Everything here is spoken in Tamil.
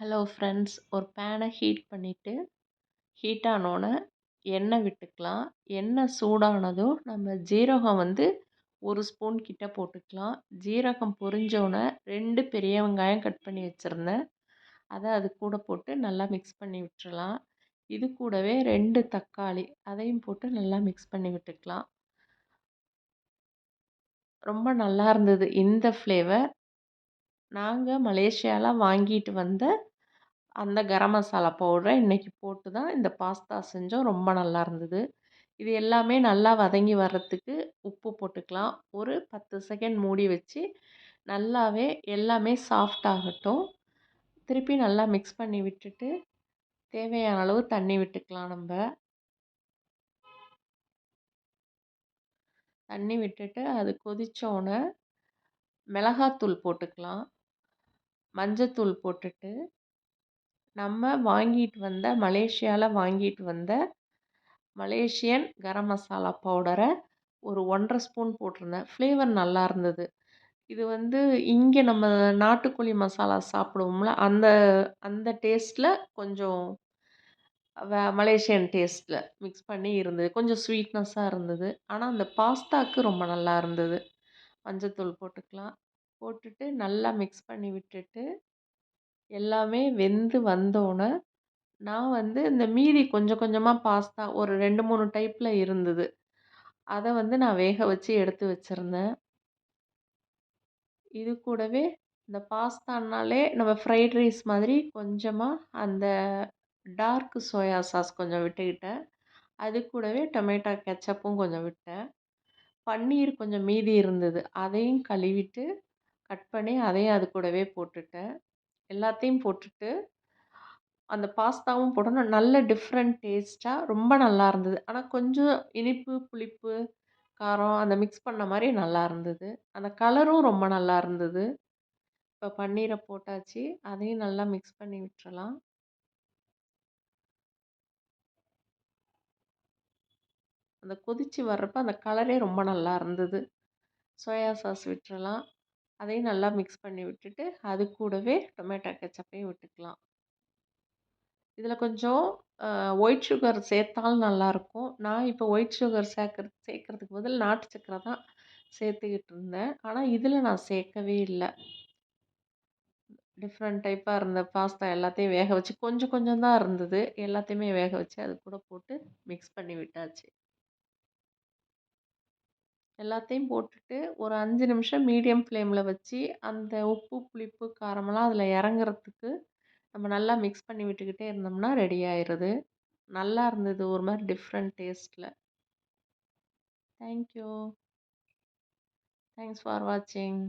ஹலோ ஃப்ரெண்ட்ஸ் ஒரு பேனை ஹீட் பண்ணிவிட்டு ஹீட் ஆனோடனே எண்ணெய் விட்டுக்கலாம். எண்ணெய் சூடானதும் நம்ம ஜீரகம் வந்து ஒரு ஸ்பூன் கிட்ட போட்டுக்கலாம். ஜீரகம் பொரிஞ்சோடனே ரெண்டு பெரிய வெங்காயம் கட் பண்ணி வச்சுருந்தேன். அதை அது கூட போட்டு நல்லா மிக்ஸ் பண்ணி விட்டுறலாம். இது கூடவே ரெண்டு தக்காளி அதையும் போட்டு நல்லா மிக்ஸ் பண்ணி விட்டுக்கலாம். ரொம்ப நல்லா இருந்தது. இந்த ஃப்ளேவர் நாங்கள் மலேசியாவில் வாங்கிட்டு வந்த அந்த கரம் மசாலா பவுடரை இன்றைக்கி போட்டு தான் இந்த பாஸ்தா செஞ்சோம். ரொம்ப நல்லா இருந்தது. இது எல்லாமே நல்லா வதங்கி வர்றதுக்கு உப்பு போட்டுக்கலாம். ஒரு பத்து செகண்ட் மூடி வச்சு நல்லாவே எல்லாமே சாஃப்ட் ஆகட்டும். திருப்பி நல்லா மிக்ஸ் பண்ணி விட்டுட்டு தேவையான அளவு தண்ணி விட்டுக்கலாம் நம்ம. தண்ணி விட்டுட்டு அது கொதித்தோடனே மிளகாத்தூள் போட்டுக்கலாம். மஞ்சத்தூள் போட்டுட்டு நம்ம வாங்கிட்டு வந்த மலேசியாவில் வாங்கிட்டு வந்த மலேசியன் கரம் மசாலா பவுடரை ஒரு ஒன்றரை ஸ்பூன் போட்டிருந்தேன். ஃப்ளேவர் நல்லா இருந்தது. இது வந்து இங்கே நம்ம நாட்டுக்கோழி மசாலா சாப்பிடுவோம்ல அந்த அந்த டேஸ்ட்டில் கொஞ்சம் மலேசியன் டேஸ்ட்டில் மிக்ஸ் பண்ணி இருந்தது. கொஞ்சம் ஸ்வீட்னஸ்ஸாக இருந்தது. ஆனால் அந்த பாஸ்தாவுக்கு ரொம்ப நல்லா இருந்தது. மஞ்சத்தூள் போட்டுக்கலாம். போட்டுட்டு நல்லா மிக்ஸ் பண்ணி விட்டுட்டு எல்லாமே வெந்து வந்தோடனே நான் வந்து இந்த மீதி கொஞ்சம் கொஞ்சமாக பாஸ்தா ஒரு ரெண்டு மூணு டைப்பில் இருந்தது. அதை வந்து நான் வேக வச்சு எடுத்து வச்சுருந்தேன். இது கூடவே இந்த பாஸ்தானாலே நம்ம ஃப்ரைட் ரைஸ் மாதிரி கொஞ்சமாக அந்த டார்க் சோயா சாஸ் கொஞ்சம் விட்டுக்கிட்டேன். அது கூடவே டொமேட்டோ கெச்சப்பும் கொஞ்சம் விட்டேன். பன்னீர் கொஞ்சம் மீதி இருந்தது. அதையும் கழுவிட்டு கட் பண்ணி அதையும் அது கூடவே போட்டுட்டேன். எல்லாத்தையும் போட்டுட்டு அந்த பாஸ்தாவும் போட்டோன்னா நல்ல டிஃப்ரெண்ட் டேஸ்ட்டாக ரொம்ப நல்லா இருந்தது. ஆனால் கொஞ்சம் இனிப்பு புளிப்பு காரம் அந்த மிக்ஸ் பண்ண மாதிரி நல்லா இருந்தது. அந்த கலரும் ரொம்ப நல்லா இருந்தது. இப்போ பன்னீரை போட்டாச்சு. அதையும் நல்லா மிக்ஸ் பண்ணி விட்டுறலாம். அந்த கொதித்து வர்றப்ப அந்த கலரே ரொம்ப நல்லா இருந்தது. சோயா சாஸ் விட்டுறலாம். அதையும் நல்லா மிக்ஸ் பண்ணி விட்டுட்டு அது கூடவே டொமேட்டோ கெச்சப்பையும் விட்டுக்கலாம். இதில் கொஞ்சம் ஒயிட் சுகர் சேர்த்தாலும் நல்லாயிருக்கும். நான் இப்போ ஒயிட் சுகர் சேர்க்கற சேர்க்கறதுக்கு பதில் நாட்டு சக்கரை தான் சேர்த்துக்கிட்டு இருந்தேன். ஆனால் இதில் நான் சேர்க்கவே இல்லை. டிஃப்ரெண்ட் டைப்பாக இருந்த பாஸ்தா எல்லாத்தையும் வேக வச்சு கொஞ்சம் கொஞ்சம் தான் இருந்தது. எல்லாத்தையுமே வேக வச்சு அது கூட போட்டு மிக்ஸ் பண்ணி விட்டாச்சு. எல்லாத்தையும் போட்டுட்டு ஒரு அஞ்சு நிமிஷம் மீடியம் ஃப்ளேமில் வச்சு அந்த உப்பு புளிப்பு காரமெல்லாம் அதில் இறங்குறதுக்கு நம்ம நல்லா மிக்ஸ் பண்ணி விட்டுக்கிட்டே இருந்தோம்னா ரெடி ஆயிடுது நல்லா இருந்தது ஒரு மாதிரி டிஃப்ரெண்ட் டேஸ்ட்டில் தேங்க்யூ தேங்க்ஸ் ஃபார் வாட்சிங்